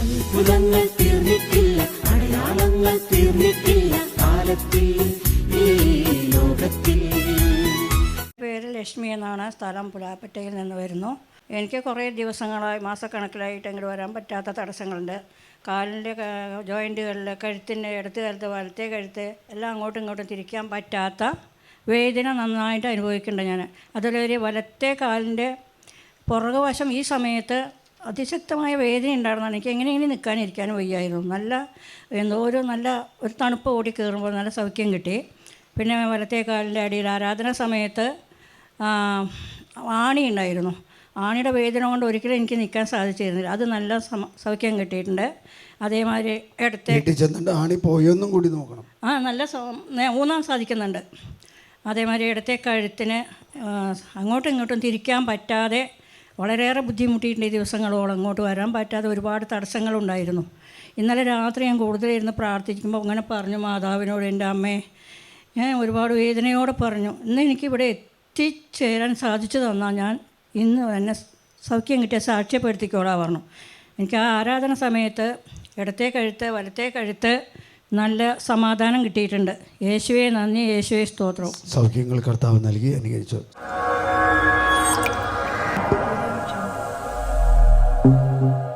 അത്ഭുതങ്ങൾ തീർന്നിട്ടില്ല അടയാളങ്ങൾ തീർന്നിട്ടില്ല കാലത്തിൽ ഈ പേര് ലക്ഷ്മി എന്നാണ് സ്ഥലം പുലാപ്പറ്റയിൽ നിന്ന് വരുന്നു. എനിക്ക് കുറേ ദിവസങ്ങളായി മാസക്കണക്കിലായിട്ട് അങ്ങോട്ട് വരാൻ പറ്റാത്ത തടസ്സങ്ങളുണ്ട്. കാലിന്റെ ജോയിന്റുകളിൽ കഴുത്തിന്റെ ഇടത്ത് കഴുത്ത് വലത്തെ കഴുത്ത് എല്ലാം അങ്ങോട്ടും ഇങ്ങോട്ടും തിരിക്കാൻ പറ്റാത്ത വേദന നന്നായിട്ട് അനുഭവിക്കുന്നുണ്ട് ഞാൻ അതിലൊരു വലത്തെ കാലിന്റെ പുറകുവശം ഈ സമയത്ത് അതിശക്തമായ വേദന ഉണ്ടായിരുന്നു എനിക്ക് എങ്ങനെയെങ്കിലും നിൽക്കാനിരിക്കാനും വയ്യായിരുന്നു. നല്ല എന്തോ ഒരു നല്ല ഒരു തണുപ്പ് ഓടി കയറുമ്പോൾ നല്ല സൗഖ്യം കിട്ടി. പിന്നെ വലത്തേ കാലിന്റെ അടിയിൽ ആരാധന സമയത്ത് ആണി ഉണ്ടായിരുന്നു. ആണിയുടെ വേദന കൊണ്ട് ഒരിക്കലും എനിക്ക് നിൽക്കാൻ സാധിച്ചിരുന്നില്ല. അത് നല്ല സൗഖ്യം കിട്ടിയിട്ടുണ്ട്. അതേമാതിരി ഇടത്തെ ആണി പോയൊന്നും കൂടി നോക്കണം. ആ നല്ല ഊന്നാൻ സാധിക്കുന്നുണ്ട്. അതേമാതിരി ഇടത്തെ കഴുത്തിന് അങ്ങോട്ടും ഇങ്ങോട്ടും തിരിക്കാൻ പറ്റാതെ വളരെയേറെ ബുദ്ധിമുട്ടിയിട്ടുണ്ട് ഈ ദിവസങ്ങളോളം അങ്ങോട്ട് വരാൻ പറ്റാതെ ഒരുപാട് തടസ്സങ്ങളുണ്ടായിരുന്നു. ഇന്നലെ രാത്രി ഞാൻ കൂടുതലിരുന്ന് പ്രാർത്ഥിക്കുമ്പോൾ അങ്ങനെ പറഞ്ഞു മാതാവിനോട് എന്റെ അമ്മേ ഞാൻ ഒരുപാട് വേദനയോടെ പറഞ്ഞു. ഇന്ന് എനിക്കിവിടെ എത്തിച്ചേരാൻ സാധിച്ചു തന്നാൽ ഞാൻ ഇന്ന് എന്നെ സൗഖ്യം കിട്ടിയ സാക്ഷ്യപ്പെടുത്തിക്കോളാ പറഞ്ഞു. എനിക്ക് ആ ആരാധന സമയത്ത് ഇടത്തെ കഴുത്ത് വലത്തെ കഴുത്ത് നല്ല സമാധാനം കിട്ടിയിട്ടുണ്ട്. യേശുവെ നന്ദി യേശുവേ സ്തോത്രവും സൗഖ്യങ്ങൾ കർത്താവ് നൽകി അനുകരിച്ചു. Thank you.